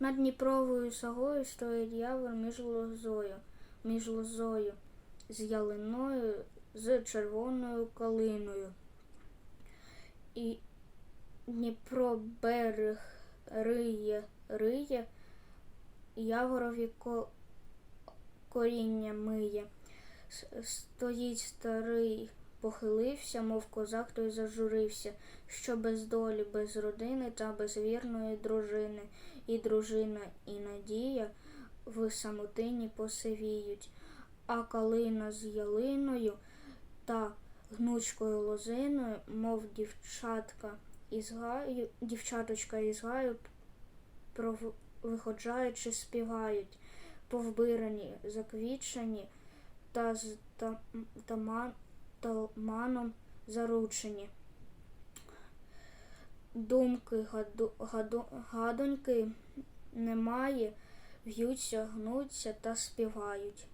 Над Дніпровою сагою стоїть явор між лозою, між лозою, з ялиною, з червоною калиною. І Дніпро берег риє, риє, яворові ко- коріння миє. Стоїть старий, похилився, мов козак той зажурився, що без долі, без родини та без вірної дружини. І дружина, і надія в самотині посивіють, а калина з ялиною та гнучкою лозиною, мов дівчатка із гаю, дівчаточка із гаю, виходжаючи, співають, повбирані, заквітчені та з та, таман, талманом заручені. Думки гаду, гаду, гадоньки немає, в'ються, гнуться та співають.